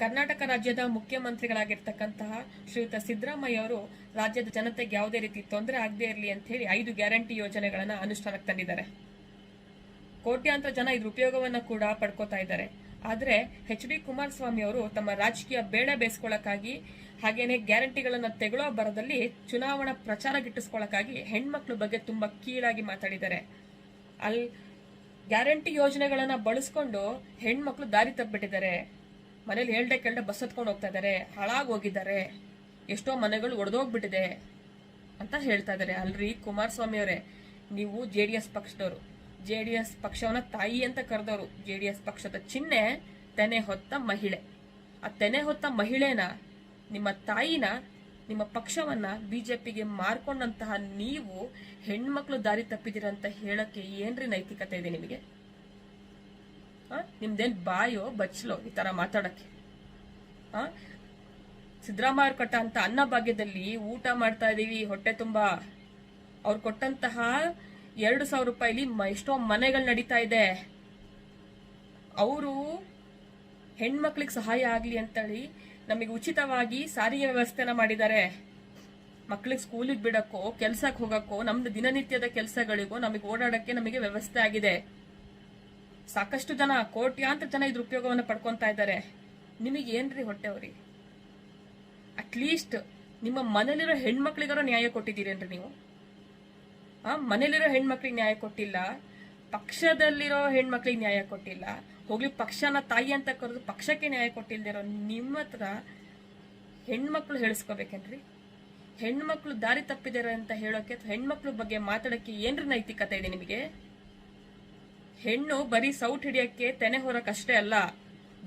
ಕರ್ನಾಟಕ ರಾಜ್ಯದ ಮುಖ್ಯಮಂತ್ರಿಗಳಾಗಿರ್ತಕ್ಕಂತಹ ಶ್ರೀಯುತ ಸಿದ್ದರಾಮಯ್ಯ ಅವರು ರಾಜ್ಯದ ಜನತೆಗೆ ಯಾವುದೇ ರೀತಿ ತೊಂದರೆ ಆಗದೇ ಇರಲಿ ಅಂತ ಹೇಳಿ ಐದು ಗ್ಯಾರಂಟಿ ಯೋಜನೆಗಳನ್ನು ಅನುಷ್ಠಾನಕ್ಕೆ ತಂದಿದ್ದಾರೆ. ಕೋಟ್ಯಾಂತರ ಜನ ಇದ್ರ ಉಪಯೋಗವನ್ನು ಕೂಡ ಪಡ್ಕೋತಾ ಇದ್ದಾರೆ. ಆದರೆ ಎಚ್ ಡಿ ಕುಮಾರಸ್ವಾಮಿ ಅವರು ತಮ್ಮ ರಾಜಕೀಯ ಬೇಡ ಬೇಸ್ಕೊಳ್ಳಕ್ಕಾಗಿ ಹಾಗೇನೆ ಗ್ಯಾರಂಟಿಗಳನ್ನು ತೆಗೊಳ್ಳೋ ಬರದಲ್ಲಿ ಚುನಾವಣಾ ಪ್ರಚಾರ ಗಿಟ್ಟಿಸ್ಕೊಳ್ಳಕ್ಕಾಗಿ ಹೆಣ್ಮಕ್ಳ ಬಗ್ಗೆ ತುಂಬಾ ಕೀಳಾಗಿ ಮಾತಾಡಿದ್ದಾರೆ. ಅಲ್ಲಿ ಗ್ಯಾರಂಟಿ ಯೋಜನೆಗಳನ್ನು ಬಳಸ್ಕೊಂಡು ಹೆಣ್ಮಕ್ಳು ದಾರಿ ತಪ್ಪಿಬಿಟ್ಟಿದ್ದಾರೆ. ಮನೇಲಿ ಹೇಳ್ದೆ ಕೇಳ್ದೆ ಬಸ್ ಹತ್ಕೊಂಡು ಹೋಗ್ತಾ ಇದ್ದಾರೆ ಹಾಳಾಗಿ ಹೋಗಿದ್ದಾರೆ, ಎಷ್ಟೋ ಮನೆಗಳು ಒಡೆದೋಗ್ಬಿಟ್ಟಿದೆ ಅಂತ ಹೇಳ್ತಾ ಇದಾರೆ. ಅಲ್ರಿ ಕುಮಾರಸ್ವಾಮಿ ಅವರೇ, ನೀವು ಜೆ ಡಿ ಎಸ್ ಪಕ್ಷದವರು. ಜೆ ಡಿ ಎಸ್ ಪಕ್ಷವನ್ನ ತಾಯಿ ಅಂತ ಕರೆದವರು. ಜೆ ಡಿ ಎಸ್ ಪಕ್ಷದ ಚಿಹ್ನೆ ತೆನೆ ಹೊತ್ತ ಮಹಿಳೆ. ಆ ತೆನೆ ಹೊತ್ತ ಮಹಿಳೆನ, ನಿಮ್ಮ ತಾಯಿನ, ನಿಮ್ಮ ಪಕ್ಷವನ್ನ ಬಿಜೆಪಿಗೆ ಮಾರ್ಕೊಂಡಂತಹ ನೀವು ಹೆಣ್ಮಕ್ಳು ದಾರಿ ತಪ್ಪಿದಿರಂತ ಹೇಳಕ್ಕೆ ಏನ್ರಿ ನೈತಿಕತೆ ಇದೆ ನಿಮಗೆ? ನಿಮ್ದೇನ್ ಬಾಯೋ ಬಚ್ಲೋ ಈ ತರ ಮಾತಾಡಕ್ಕೆ? ಆ? ಸಿದ್ದರಾಮಯ್ಯ ಕೊಟ್ಟ ಅಂತ ಅನ್ನ ಭಾಗ್ಯದಲ್ಲಿ ಊಟ ಮಾಡ್ತಾ ಇದೀವಿ, ಹೊಟ್ಟೆ ತುಂಬಾ. ಅವ್ರು ಕೊಟ್ಟಂತಹ ಎರಡು ಸಾವಿರ ರೂಪಾಯಿಲಿ ಎಷ್ಟೋ ಮನೆಗಳು ನಡೀತಾ ಇದೆ. ಅವರು ಹೆಣ್ಮಕ್ಳಿಗೆ ಸಹಾಯ ಆಗ್ಲಿ ಅಂತೇಳಿ ನಮಗೆ ಉಚಿತವಾಗಿ ಸಾರಿಗೆ ವ್ಯವಸ್ಥೆನ ಮಾಡಿದ್ದಾರೆ. ಮಕ್ಳಿಗೆ ಸ್ಕೂಲಿಗೆ ಬಿಡಕ್ಕೋ ಕೆಲ್ಸಕ್ಕೆ ಹೋಗಕ್ಕೋ, ನಮ್ದು ದಿನನಿತ್ಯದ ಕೆಲಸಗಳಿಗೋ ನಮಗೆ ಓಡಾಡಕ್ಕೆ ನಮಗೆ ವ್ಯವಸ್ಥೆ ಆಗಿದೆ. ಸಾಕಷ್ಟು ಜನ, ಕೋಟ್ಯಾಂತರ ಜನ ಇದ್ರ ಉಪಯೋಗವನ್ನು ಪಡ್ಕೊತಾ ಇದ್ದಾರೆ. ನಿಮಗೆ ಏನ್ರಿ ಹೊಟ್ಟೆ ಅವ್ರಿ? ಅಟ್ಲೀಸ್ಟ್ ನಿಮ್ಮ ಮನೇಲಿರೋ ಹೆಣ್ಮಕ್ಳಿಗಾರ ನ್ಯಾಯ ಕೊಟ್ಟಿದ್ದೀರೇನ್ರಿ ನೀವು? ಆ, ಮನೇಲಿರೋ ಹೆಣ್ಮಕ್ಳಿಗೆ ನ್ಯಾಯ ಕೊಟ್ಟಿಲ್ಲ, ಪಕ್ಷದಲ್ಲಿರೋ ಹೆಣ್ಮಕ್ಳಿಗೆ ನ್ಯಾಯ ಕೊಟ್ಟಿಲ್ಲ. ಹೋಗ್ಲಿ, ಪಕ್ಷನ ತಾಯಿ ಅಂತ ಕರೆದು ಪಕ್ಷಕ್ಕೆ ನ್ಯಾಯ ಕೊಟ್ಟಿಲ್ದಿರೋ ನಿಮ್ಮ ಹತ್ರ ಹೆಣ್ಮಕ್ಳು ಹೇಳಿಸ್ಕೋಬೇಕೇನ್ರಿ? ಹೆಣ್ಮಕ್ಳು ದಾರಿ ತಪ್ಪಿದಾರೆ ಅಂತ ಹೇಳೋಕೆ ಅಥವಾ ಹೆಣ್ಮಕ್ಳ ಬಗ್ಗೆ ಮಾತಾಡಕ್ಕೆ ಏನ್ರಿ ನೈತಿಕತೆ ಇದೆ ನಿಮಗೆ? ಹೆಣ್ಣು ಬರೀ ಸೌಟ್ ಹಿಡಿಯಕ್ಕೆ ತೆನೆ ಹೊರಕಷ್ಟೇ ಅಲ್ಲ,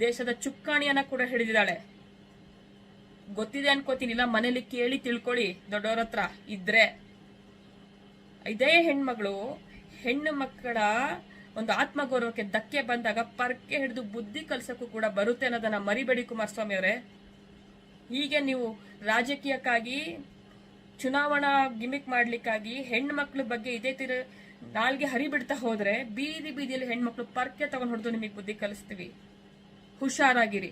ದೇಶದ ಚುಕ್ಕಾಣಿಯನ್ನ ಕೂಡ ಹಿಡಿದಿದ್ದಾಳೆ. ಗೊತ್ತಿದೆ ಅನ್ಕೋತೀನಿಲ್ಲ ಮನೇಲಿ ಕೇಳಿ ತಿಳ್ಕೊಳ್ಳಿ, ದೊಡ್ಡವ್ರ ಹತ್ರ ಇದ್ರೆ. ಇದೇ ಹೆಣ್ಮಗಳು, ಹೆಣ್ಣು ಮಕ್ಕಳ ಒಂದು ಆತ್ಮಗೌರವಕ್ಕೆ ಧಕ್ಕೆ ಬಂದಾಗ ಪರ್ಕೆ ಹಿಡಿದು ಬುದ್ಧಿ ಕಲ್ಸಕ್ಕೂ ಕೂಡ ಬರುತ್ತೆ ಅನ್ನೋದನ್ನ ಮರಿಬೇಡಿ ಕುಮಾರಸ್ವಾಮಿ ಅವರೇ ಹೀಗೆ ನೀವು ರಾಜಕೀಯಕ್ಕಾಗಿ ಚುನಾವಣಾ ಗಿಮಿಕ್ ಮಾಡ್ಲಿಕ್ಕಾಗಿ ಹೆಣ್ಣು ಮಕ್ಳ ಬಗ್ಗೆ ಇದೇ ತೀರ ನಾಲ್ಗೆ ಹರಿಬಿಡ್ತಾ ಹೋದ್ರೆ ಬೀದಿ ಬೀದಿಯಲ್ಲಿ ಹೆಣ್ಮಕ್ಳು ಪರ್ಕೆ ತಗೊಂಡು ಹೊಡೆದು ನಿಮಗೆ ಬುದ್ಧಿ ಕಲಿಸ್ತೀವಿ. ಹುಷಾರಾಗಿರಿ.